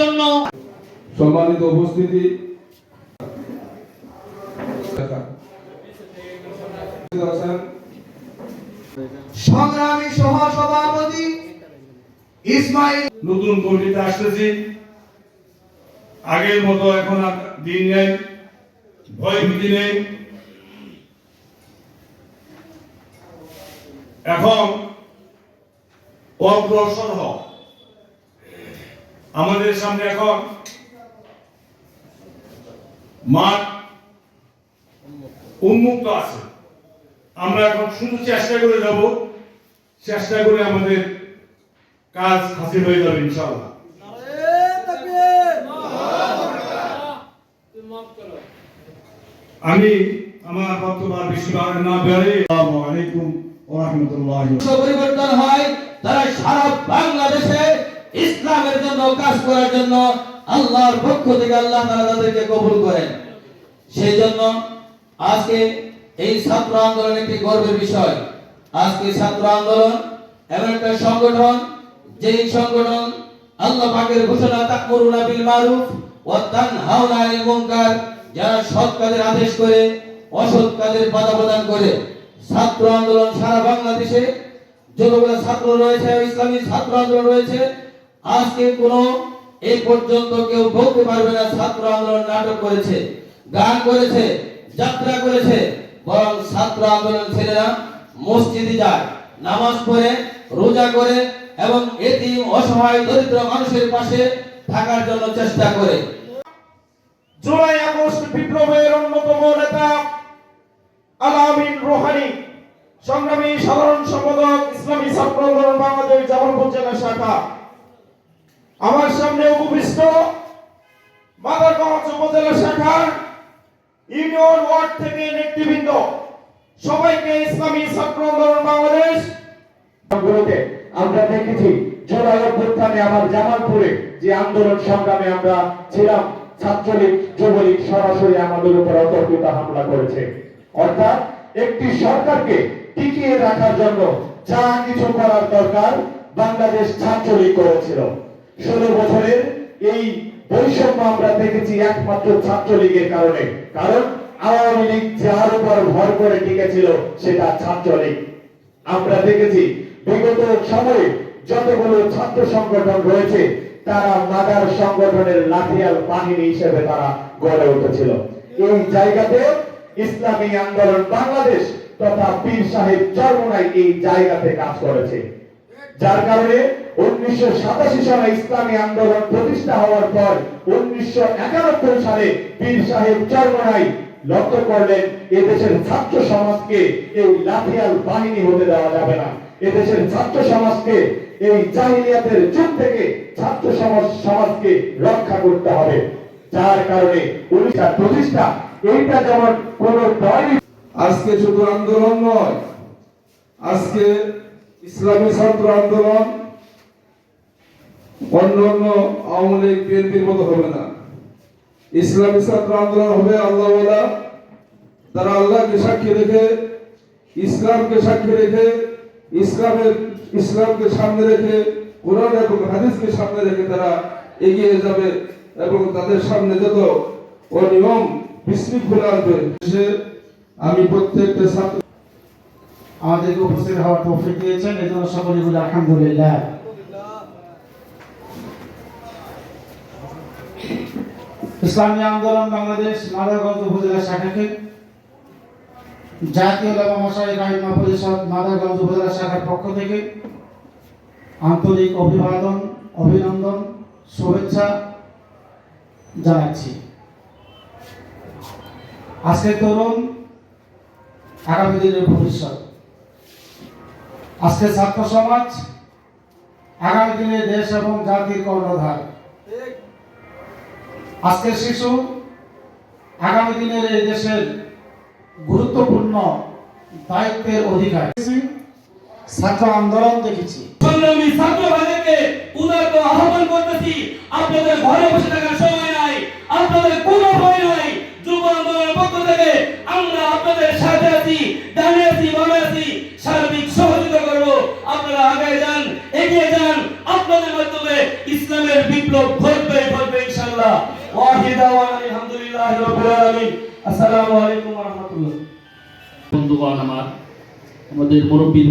জন্য। সম্মানিত উপস্থিতি। সংগ্রামী সহ সভাপতি ইসমাইল নতুন কমিটিতে আসতেছি। আগের মতো এখন আর দিন নেই ভয় ভীতি নেই। এখন অগ্রসর হ আমাদের সামনে এখন মাঠ উন্মুক্ত আছে। আমরা এখন শুধু চেষ্টা করে যাব, চেষ্টা করে আমাদের কাজ হাসিল হয়ে যাবে ইনশাআল্লাহ। আমি আমার বক্তব্য বেশি বাড়ানো না বেড়ে। আসসালামু আলাইকুম ওয়া রাহমাতুল্লাহি পরিবর্তন হয়, তারা সারা বাংলাদেশে ইসলামের জন্য, কাজ করার জন্য আল্লাহর পক্ষ থেকে আল্লাহ তাদেরকে কবুল করেন। সেই জন্য আজকে এই ছাত্র আন্দোলন একটি গর্বের বিষয়। আজকে ছাত্র আন্দোলন এমন একটা সংগঠন, যেই সংগঠন আল্লাহ পাকের ঘোষণা, তাকমুরুনা বিল মারুফ ওয়া তানহাউনা আনিল মুনকার, যারা সৎ কাজের আদেশ করে, অসৎ কাজের বাধা প্রদান করে। ছাত্র আন্দোলন সারা বাংলাদেশে যতগুলো ছাত্র রয়েছে, ইসলামী ছাত্র আন্দোলন রয়েছে আজকে কোনো এই পর্যন্ত কেউ বলতে পারবে না ছাত্র আন্দোলন নাটক করেছে, গান করেছে, যাত্রা করেছে, বরং ছাত্র আন্দোলন ছেলেরা মসজিদে যায়, নামাজ পড়ে, রোজা করে এবং এটি অসহায়, দরিদ্র মানুষের পাশে থাকার জন্য চেষ্টা করে। জুলাই, আগস্ট বিপ্লবের অন্যতম নেতা আলামিন রোহানি, সংগ্রামী সাধারণ সম্পাদক ইসলামী ছাত্র আন্দোলন বাংলাদেশ জামালপুর জেলা শাখা। আমার সামনে উপবিষ্ট মাদারগঞ্জ উপজেলা শাখার ইউনিয়ন ওয়ার্ড থেকে নেতৃবৃন্দ। সবাইকে ইসলামী ছাত্র আন্দোলন বাংলাদেশ। আমরা দেখেছি, জুলাই অভ্যুত্থানে আমার জামালপুরে যে আন্দোলন সংগ্রামে আমরা ছিলাম, ছাত্রলীগ, যুবলীগ সরাসরি আমাদের উপর অতর্কিত হামলা করেছে। অর্থাৎ একটি সরকারকে টিকিয়ে রাখার জন্য যা কিছু করার দরকার বাংলাদেশ ছাত্রলীগ করেছিল। ষোলো বছরের এই বৈষম্য আমরা দেখেছি একমাত্র ছাত্রলীগের কারণে। কারণ আওয়ামী লীগ যার উপর ভর করে টিকেছিল সেটা ছাত্রলীগ। আমরা দেখেছি বিগত সময়ে যতগুলো ছাত্র সংগঠন রয়েছে, তারা মাদার সংগঠনের লাঠিয়াল বাহিনী হিসেবে তারা গড়ে উঠেছিল। এই জায়গাতে ইসলামী আন্দোলন বাংলাদেশ তথা পীর সাহেব চরমনাই এই জায়গাতে কাজ করেছে। যার কারণে উনিশশো সাতাশি সালে ইসলামী আন্দোলন প্রতিষ্ঠা হওয়ার পর উনিশশো একানব্বই সালে পীর সাহেব লক্ষ্য করলেন, এদেশের ছাত্র সমাজকে এই লাঠিয়াল বাহিনী হতে দেওয়া যাবে না। এদেশের ছাত্র সমাজকে, এই জাহিলিয়াতের যুগ থেকে ছাত্র সমাজ, সমাজকে রক্ষা করতে হবে। যার কারণে উনিশটা প্রতিষ্ঠা, এইটা যেমন কোন দলই আজকে শুধু আন্দোলন নয়, আজকে ইসলামী ছাত্র আন্দোলন অন্যান্য আওয়ামী লীগ, বিএনপির মতো হবে না। ইসলামী ছাত্র আন্দোলন হবে আল্লাহ তারা আল্লাহকে সাক্ষী রেখে, ইসলামকে সাক্ষী রেখে, ইসলামের, ইসলামকে সামনে রেখে, কোরআন এবং হাদিসকে সামনে রেখে তারা এগিয়ে যাবে এবং তাদের সামনে যত অনিয়ম বিশৃঙ্খলা আসবে আমি প্রত্যেকটা ছাত্র আমাদেরকে উপস্থিত হওয়ার তৌফিক দিয়েছেন। এই জন্য সকলে বলে, আলহামদুলিল্লাহ। ইসলামী আন্দোলন বাংলাদেশ মাদারগঞ্জ উপজেলা শাখাকে। জাতীয় লামা মশাই রাহিমা পরিষদ মাদারগঞ্জ উপজেলা শাখার পক্ষ থেকে আন্তরিক অভিবাদন, অভিনন্দন, শুভেচ্ছা জানাচ্ছি। আজকের তরুণ আগামী দিনের ভবিষ্যৎ। আজকে ছাত্র সমাজ আগামী দিনে দেশ এবং জাতির কর্ণধার। আজকের শিশু আগামী দিনের এই দেশের গুরুত্বপূর্ণ দায়িত্বের অধিকার। ছাত্র আন্দোলন দেখেছি। সংগ্রামী ছাত্র ভাইদেরকে উদারত আহ্বান করতেছি, আপনাদের ঘরে বসে থাকার সময় নাই, আপনাদের কোনো ভয় নাই। আলহামদুলিল্লাহ ওয়াহিদ দাওয়ানা আলহামদুলিল্লাহ রাব্বিল আলামিন। আসসালামু আলাইকুম ওয়া রাহমাতুল্লাহ। বন্ধুগণ আমার আমাদের মুরব্বীর